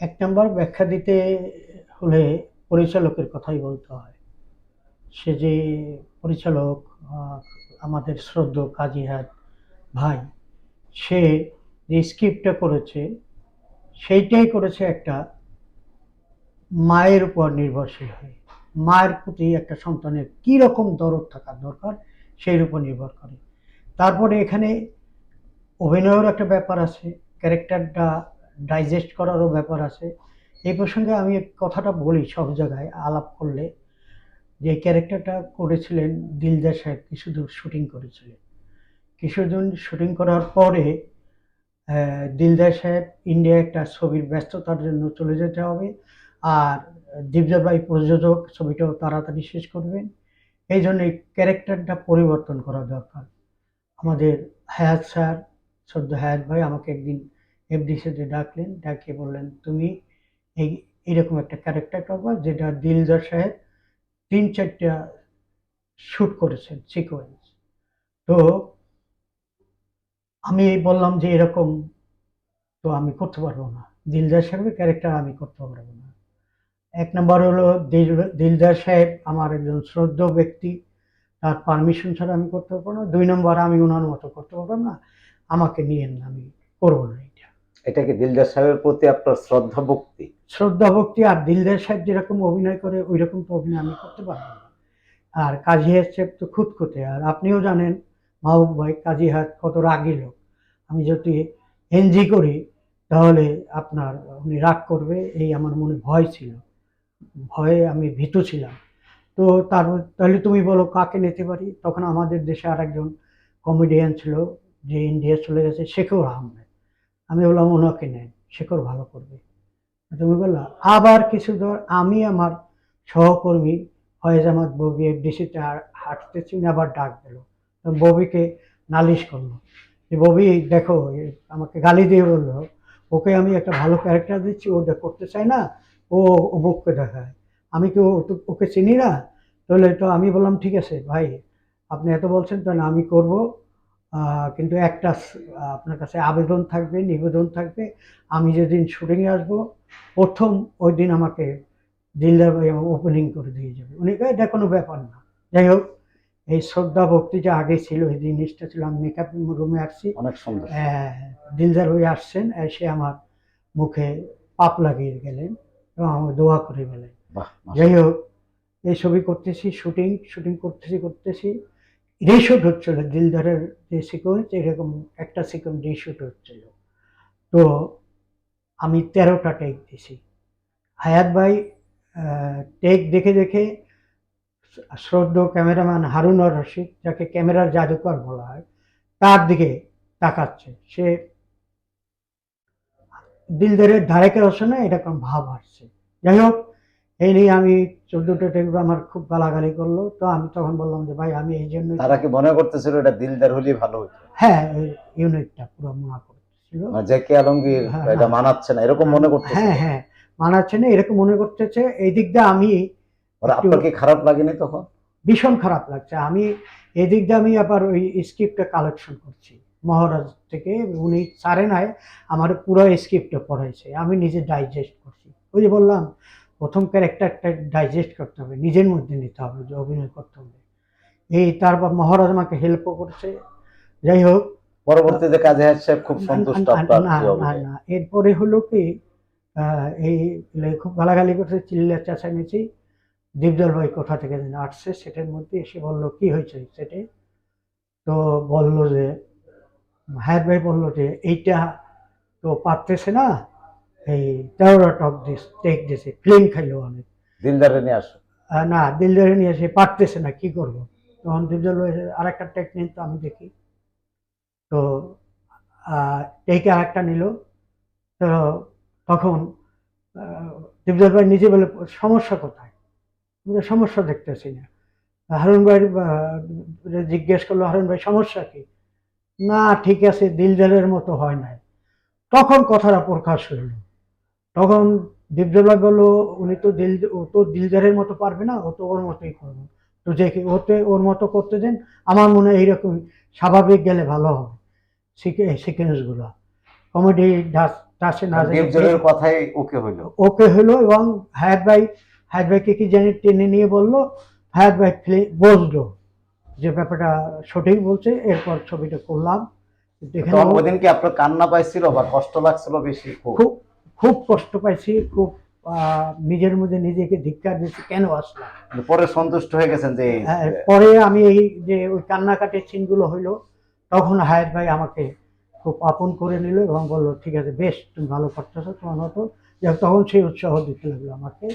এক নম্বর ব্যাখ্যা দিতে হলে পরিচালকের কথাই বলতে হয়। সে যে পরিচালক আমাদের শ্রদ্ধ কাজী হাত ভাই, সে যে স্ক্রিপ্টটা করেছে, সেইটাই করেছে একটা মায়ের উপর নির্ভরশীল হয়ে। মায়ের প্রতি একটা সন্তানের কী রকম দরদ থাকা দরকার, সেই উপর নির্ভর করে। তারপরে এখানে অভিনয়ের একটা ব্যাপার আছে, ক্যারেক্টারটা ডাইজেস্ট করারও ব্যাপার আছে। এই প্রসঙ্গে আমি কথাটা বলি সব জায়গায় আলাপ করলে। যে ক্যারেক্টারটা করেছিলেন দিলদার সাহেব কিছুদূর শুটিং করেছিলেন। কিছুদিন শুটিং করার পরে দিলদার সাহেব ইন্ডিয়া একটা ছবির ব্যস্ততার জন্য চলে যেতে হবে আর দীপজল ভাই প্রযোজক, ছবিটাও তাড়াতাড়ি শেষ করবেন। এই জন্য এই ক্যারেক্টারটা পরিবর্তন করা দরকার। আমাদের হায়াত স্যার সদ্য হায়াত ভাই আমাকে একদিন এফডিসিতে ডাকলেন ডাকে বললেন, তুমি এই এইরকম একটা ক্যারেক্টার করবা যেটা দিলদার সাহেব তিন চারটা শ্যুট করেছেন সিকোয়েন্স তো আমি বললাম যে এরকম, তো আমি করতে পারব না। দিলদার সাহেবের ক্যারেক্টার আমি করতে পারব না। এক নম্বর হলো দিল- দিলদার সাহেব আমার একজন শ্রদ্ধ ব্যক্তি, তার পারমিশন ছাড়া আমি করতে পারব না। দুই নম্বর আমি ওনার মতো করতে পারব না। আমাকে নিয়ে আমি করব না। এটা কি দিলদার সাহেবের প্রতি আপনার শ্রদ্ধা ভক্তি? শ্রদ্ধা ভক্তি আর দিলদার সাহেব যেরকম অভিনয় করে ওই রকম তো অভিনয় আমি করতে পারব না। আর কাজী হাত সাহেব তো খুঁতখুঁতে আর আপনিও জানেন, মাহবুব ভাই কাজী হাত কত রাগী লোক। আমি যদি এনজি করি, তাহলে আপনার উনি রাগ করবে, এই আমার মনে ভয় ছিল। ভয়ে আমি ভীত ছিলাম। তো তার তাহলে তুমি বলো কাকে নিতে পারি? তখন আমাদের দেশে আর একজন কমেডিয়ান ছিল, যে ইন্ডিয়া চলে গেছে, শেখর আহমেদ। আমি বললাম, ওনাকে নেন, শেখর ভালো করবে। তুমি বললা আবার কিছু ধর, আমি আমার সহকর্মী ফয়েজ আহমদ ববি এফডিসিতে হাঁটতেছি না আবার ডাক দিল। ববিকে নালিশ করল। যে, ববি, দেখো আমাকে গালি দিয়ে বলল, ওকে আমি একটা ভালো ক্যারেক্টার দিচ্ছি ওটা করতে চায় না, ও অমুককে দেখায়। আমি কি ওকে চিনি না? তাহলে তো আমি বললাম, ঠিক আছে, ভাই, আপনি এত বলছেন, তাহলে আমি করব। কিন্তু একটা আপনার কাছে আবেদন থাকবে নিবেদন থাকবে। আমি যেদিন শুটিংয়ে আসব প্রথম ওই দিন আমাকে দিলদার ভাই ওপেনিং করে দিয়ে যাবে। উনি এটা কোনো ব্যাপার না। যাই হোক এই শ্রদ্ধা ভক্তি যে আগে ছিল এই জিনিসটা ছিল আমি মেকআপ রুমে আসছি। অনেক সুন্দর। দিলদার ভাই আসছেন এসে আমার মুখে পাপ লাগিয়ে গেলেন এবং আমাকে দোয়া করে গেলেন। যাই হোক এই ছবি করতেছি শুটিং শুটিং করতেছি করতেছি। রিশুট হচ্ছিল দিলদারের যে সিকোয়েন্স এরকম একটা সিকোয়েন্স রিশুট হচ্ছিল তো আমি তেরোটা টেক দিছি। হায়াত ভাই টেক দেখে দেখে শ্রদ্ধ ক্যামেরাম্যান হারুন রশিদ, যাকে ক্যামেরার জাদুকর বলা হয়, তার দিকে তাকাচ্ছে। সে দিলদারের ধারেকের আসে না এরকম ভাব আসছে। যাই হোক এই নিয়ে আমি চোদ্দটা টেক আমার খুব গালাগালি করল। তো আমি তখন বললাম যে ভাই আমি এই জন্য তারা কি মনে করতেছিল এটা দিলদার হলেই ভালো হতো হ্যাঁ ইউনিটটা পুরো মনে করতেছিল মানে যে কে আলমগীর হ্যাঁ, এটা হ্যাঁ। মানাচ্ছে না এরকম মনে করতেছিল হ্যাঁ হ্যাঁ মানাচ্ছে না এরকম মনে করতেছে। এই দিক দিয়ে আমি আপনার কি খারাপ লাগেনি তখন? ভীষণ খারাপ লাগছে। আমি এই দিক দিয়ে আমি আবার ওই স্ক্রিপ্টটা কালেকশন করছি। মহারাজ থেকে উনি সারে নাই আমার পুরো স্ক্রিপ্টটা পড়াইছে। আমি নিজে ডাইজেস্ট করছি। ওই যে বললাম প্রথম ক্যারেক্টারটা ডাইজেস্ট করতে হবে নিজের মধ্যে নিতে হবে যে অভিনয় করতে হবে। এই তারপর মহারাজ আমাকে হেল্পও করছে। যাই হোক পরবর্তীতে কাজে সাহেব খুব সন্তুষ্ট না, না, না এরপরে হলো কি এই খুব গালাগালি করছে চিল্লা চেঁচামেচি দীপজল ভাই কোথা থেকে যেন আসছে সেটার মধ্যে এসে বলল কি হয়েছে সেটে? তো বলল যে হায়াত ভাই বলল যে এইটা তো পারতেছে না এই তেরোটা টক দিস টেক দিছে ফিল্ম খাইলো অনেক। দিলদারে নিয়ে আসো। না দিলদারে নিয়ে এসে পারতেছে না কি করব? তখন ভাই আর একটা টেক নিন তো আমি দেখি। তো টেকে আর একটা নিল। তো তখন দীপজল ভাই নিজে বলে সমস্যা কোথায়? বলে, সমস্যা দেখতেছি না। হারুন ভাই জিজ্ঞেস করল হারুন ভাই সমস্যা কি? না ঠিক আছে দিলদারের মতো হয় নাই। তখন কথাটা প্রকাশ হইল। তখন ভাই বলল উনি তো দিল ও তো দিলদারের মতো পারবে না ও তো ওর মতোই করবে। তো যে ওতে ওর মতো করতে দেন আমার মনে হয় এইরকম স্বাভাবিক গেলে ভালো হবে। সিকোয়েন্সগুলো কমেডি ডাস তাসে না ডিপ কথাই ওকে হইল। ওকে হলো এবং হায়াত ভাই হায়াত ভাইকে কি জানি টেনে নিয়ে বলল হায়াত ভাই ফ্লে- বসল। যে ব্যাপারটা সঠিক বলছে এরপর ছবিটা করলাম। দেখে তখন কি আপনার কান্না পাইছিল বা কষ্ট লাগছিল বেশি? খুব খুব কষ্ট পাইছি খুব নিজের মধ্যে নিজেকে ধিক্কার দিচ্ছি কেন আসলাম? পরে সন্তুষ্ট হয়ে গেছেন যে হ্যাঁ, পরে আমি এই যে ওই কান্নাকাটির সিনগুলো হইল তখন হায়াত ভাই আমাকে খুব আপন করে নিল এবং বলল ঠিক আছে বেশ তুমি ভালো করতেছো তোমার মতো তখন সেই উৎসাহ দিতে লাগল আমাকে।